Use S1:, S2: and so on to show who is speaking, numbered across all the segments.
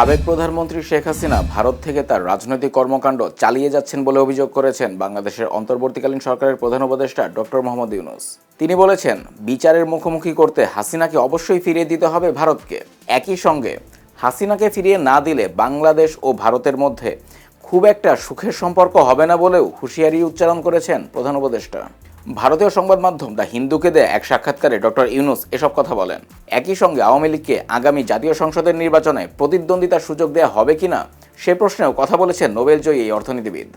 S1: সাবেক প্রধানমন্ত্রী শেখ হাসিনা ভারত থেকে তার রাজনৈতিক কর্মকাণ্ড চালিয়ে যাচ্ছেন বলে অভিযোগ করেছেন বাংলাদেশের অন্তর্বর্তীকালীন সরকারের প্রধান উপদেষ্টা ডক্টর মোহাম্মদ ইউনুস। তিনি বলেছেন, বিচারের মুখোমুখি করতে হাসিনাকে অবশ্যই ফিরিয়ে দিতে হবে ভারতকে। একই সঙ্গে, হাসিনাকে ফিরিয়ে না দিলে বাংলাদেশ ও ভারতের মধ্যে খুব একটা সুখের সম্পর্ক হবে না বলেও হুঁশিয়ারি উচ্চারণ করেছেন প্রধান উপদেষ্টা। ভারতীয় সংবাদ মাধ্যম দ্য হিন্দুকে দেয় এক সাক্ষাৎকারে ডক্টর ইউনুস এসব কথা বলেন। একই সঙ্গে আওয়ামী লীগকে আগামী জাতীয় সংসদের নির্বাচনে প্রতিদ্বন্দ্বিতার সুযোগ দেওয়া হবে কিনা, সে প্রশ্নেও কথা বলেছেন নোবেল জয়ী এই অর্থনীতিবিদ।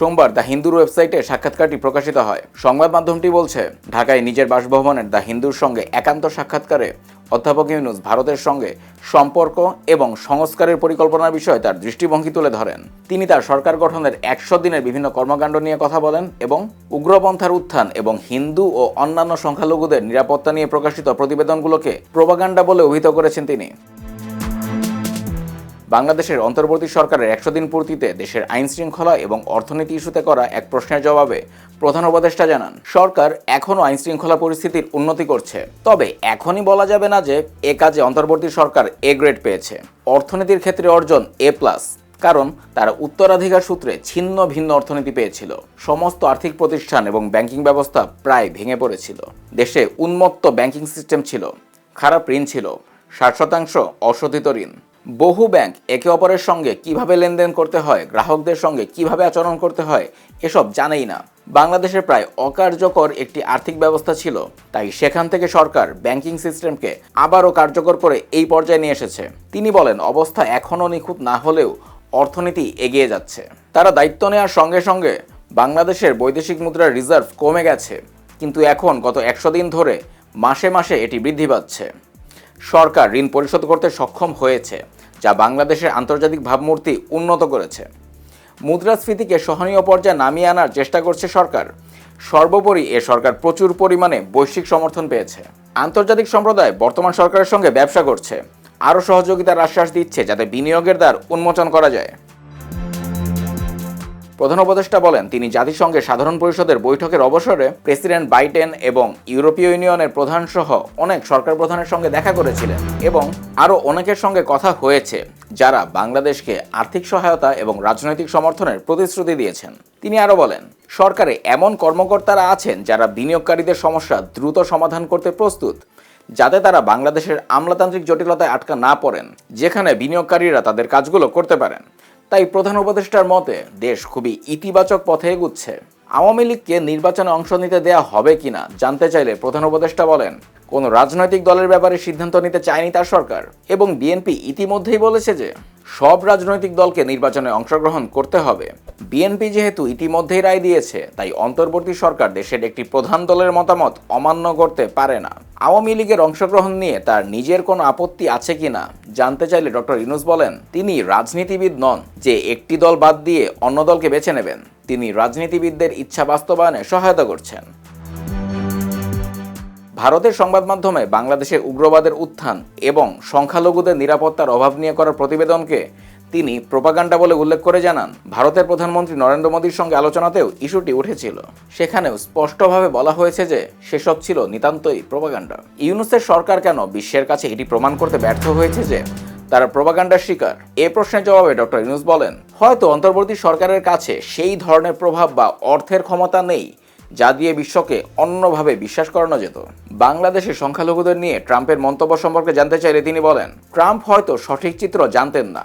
S1: সোমবার দ্য হিন্দুর ওয়েবসাইটে সাক্ষাৎকারটি প্রকাশিত হয়। সংবাদ মাধ্যমটি বলছে, ঢাকায় নিজের বাসভবনের দ্য হিন্দুর সঙ্গে একান্ত সাক্ষাৎকারে অধ্যাপক ইউনুস ভারতের সঙ্গে সম্পর্ক এবং সংস্কারের পরিকল্পনার বিষয়ে তার দৃষ্টিভঙ্গি তুলে ধরেন। তিনি তার সরকার গঠনের একশো দিনের বিভিন্ন কর্মকাণ্ড নিয়ে কথা বলেন এবং উগ্রপন্থার উত্থান এবং হিন্দু ও অন্যান্য সংখ্যালঘুদের নিরাপত্তা নিয়ে প্রকাশিত প্রতিবেদনগুলোকে প্রোপাগান্ডা বলে অভিহিত করেছেন তিনি। বাংলাদেশের অন্তর্বর্তী সরকারের একশো দিন পূর্তিতে দেশের আইন শৃঙ্খলা এবং অর্থনীতি ইস্যুতে করা এক প্রশ্নের জবাবে প্রধান উপদেষ্টা জানান, সরকার এখনও আইন শৃঙ্খলা পরিস্থিতির উন্নতি করছে। তবে এখনই বলা যাবে না যে এ কাজে অন্তর্বর্তী সরকার এ গ্রেড পেয়েছে। অর্থনীতির ক্ষেত্রে অর্জন এ প্লাস, কারণ তারা উত্তরাধিকার সূত্রে ছিন্ন ভিন্ন অর্থনীতি পেয়েছিল। সমস্ত আর্থিক প্রতিষ্ঠান এবং ব্যাংকিং ব্যবস্থা প্রায় ভেঙে পড়েছিল। দেশে উন্মত্ত ব্যাংকিং সিস্টেম ছিল, খারাপ ঋণ ছিল, ষাট শতাংশ অশোধিত ঋণ। বহু ব্যাংক একে অপরের সঙ্গে কীভাবে লেনদেন করতে হয়, গ্রাহকদের সঙ্গে কীভাবে আচরণ করতে হয়, এসব জানেই না। বাংলাদেশের প্রায় অকার্যকর একটি আর্থিক ব্যবস্থা ছিল, তাই সেখান থেকে সরকার ব্যাংকিং সিস্টেমকে আবারও কার্যকর করে এই পর্যায়ে নিয়ে এসেছে। তিনি বলেন, অবস্থা এখনও নিখুঁত না হলেও অর্থনীতি এগিয়ে যাচ্ছে। তারা দায়িত্ব নেওয়ার সঙ্গে সঙ্গে বাংলাদেশের বৈদেশিক মুদ্রার রিজার্ভ কমে গেছে, কিন্তু এখন গত একশো দিন ধরে মাসে মাসে এটি বৃদ্ধি পাচ্ছে। সরকার ঋণ পরিশোধ করতে সক্ষম হয়েছে, যা বাংলাদেশের আন্তর্জাতিক ভাবমূর্তি উন্নত করেছে। মুদ্রাস্ফীতিকে সহনীয় পর্যায়ে নামিয়ে আনার চেষ্টা করছে সরকার। সর্বোপরি এ সরকার প্রচুর পরিমাণে বৈশ্বিক সমর্থন পেয়েছে। আন্তর্জাতিক সম্প্রদায় বর্তমান সরকারের সঙ্গে ব্যবসা করছে। আরও সহযোগিতার আশ্বাস দিচ্ছে যাতে বিনিয়োগের দ্বার উন্মোচন করা যায়। প্রধান উপদেষ্টা বলেন, তিনি জাতিসংঘের সাধারণ পরিষদের বৈঠকের অবসরে প্রেসিডেন্ট বাইডেন এবং ইউরোপীয় ইউনিয়নের প্রধান সহ অনেক সরকার প্রধানের সঙ্গে দেখা করেছিলেন এবং আরও অনেকের সঙ্গে কথা হয়েছে যারা বাংলাদেশকে আর্থিক সহায়তা এবং রাজনৈতিক সমর্থনের প্রতিশ্রুতি দিয়েছেন। তিনি আরও বলেন, সরকারে এমন কর্মকর্তারা আছেন যারা বিনিয়োগকারীদের সমস্যা দ্রুত সমাধান করতে প্রস্তুত, যাতে তারা বাংলাদেশের আমলাতান্ত্রিক জটিলতায় আটকা না পড়েন, যেখানে বিনিয়োগকারীরা তাদের কাজগুলো করতে পারেন। তাই প্রধান উপদেষ্টার মতে, দেশ খুবই ইতিবাচক পথে এগুচ্ছে। আওয়ামী লীগকে নির্বাচনে অংশ নিতে দেয়া হবে কিনা জানতে চাইলে প্রধান উপদেষ্টা বলেন কোন রাজনৈতিক দলের ব্যাপারে সিদ্ধান্ত নিতে চায়নি তার সরকার। এবং বিএনপি ইতিমধ্যেই বলেছে যে, সব রাজনৈতিক দলকে নির্বাচনে অংশগ্রহণ করতে হবে। বিএনপি যেহেতু ইতিমধ্যেই রায় দিয়েছে, তাই অন্তর্বর্তী সরকার দেশের একটি প্রধান দলের মতামত অমান্য করতে পারে না। আওয়ামী লীগের অংশগ্রহণ নিয়ে তার নিজের কোনো আপত্তি আছে কিনা জানতে চাইলে ডক্টর ইনুস বলেন, তিনি রাজনীতিবিদ নন, যে একটি দল বাদ দিয়ে অন্য দলকে বেছে নেবেন। তিনি রাজনীতিবিদদের ইচ্ছা বাস্তবায়নে সহায়তা করছেন। ভারতের সংবাদ মাধ্যমে বাংলাদেশে উগ্রবাদের উত্থান এবং সংখ্যালঘুদের নিরাপত্তার অভাব নিয়ে করা প্রতিবেদনকে তিনি প্রোপাগান্ডা বলে উল্লেখ করে জানান। ভারতের প্রধানমন্ত্রী নরেন্দ্র মোদীর সঙ্গে আলোচনাতেও ইস্যুটি উঠেছিল। সেখানেও স্পষ্টভাবে বলা হয়েছে যে সেসব ছিল নিতান্তই প্রোপাগান্ডা। ইউনুসের সরকার কেন বিশ্বের কাছে এটি প্রমাণ করতে ব্যর্থ হয়েছে যে তারা প্রোপাগান্ডার শিকার? এ প্রশ্নের জবাবে ডক্টর ইউনুস বলেন, হয়তো অন্তর্বর্তী সরকারের কাছে সেই ধরনের প্রভাব বা অর্থের ক্ষমতা নেই যা দিয়ে বিশ্বকে অন্যভাবে বিশ্বাস করানো যেত। বাংলাদেশের সংখ্যালঘুদের নিয়ে ট্রাম্পের মন্তব্য সম্পর্কে জানতে চাইলে তিনি বলেন, ট্রাম্প হয়তো সঠিক চিত্র জানতেন না।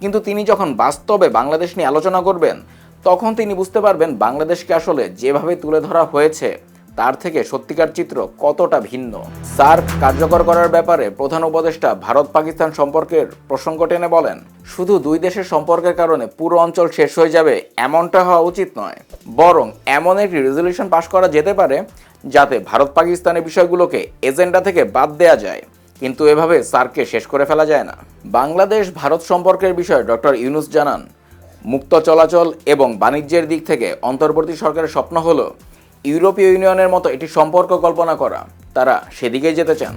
S1: কিন্তু তিনি যখন বাস্তবে বাংলাদেশ নিয়ে আলোচনা করবেন, তখন তিনি বুঝতে পারবেন বাংলাদেশকে আসলে যেভাবে তুলে ধরা হয়েছে তার থেকে সত্যিকার চিত্র কতটা ভিন্ন? সার্ক কার্যকর করার ব্যাপারে প্রধান উপদেষ্টা ভারত পাকিস্তান সম্পর্কের প্রসঙ্গ টেনে বলেন, শুধু দুই দেশের সম্পর্কের কারণে পুরো অঞ্চল শেষ হয়ে যাবে এমনটা হওয়া উচিত নয়। বরং এমন একটি রেজলিউশন পাশ করা যেতে পারে যাতে ভারত পাকিস্তানের বিষয়গুলোকে এজেন্ডা থেকে বাদ দেয়া যায়। কিন্তু এভাবে সার্ককে শেষ করে ফেলা যায় না। বাংলাদেশ ভারত সম্পর্কের বিষয়ে ডক্টর ইউনুস জানান, মুক্ত চলাচল এবং বাণিজ্যের দিক থেকে অন্তর্বর্তী সরকারের স্বপ্ন হলো ইউরোপীয় ইউনিয়নের মতো এটি সম্পর্ক কল্পনা করা তারা সেদিকেই যেতে চান।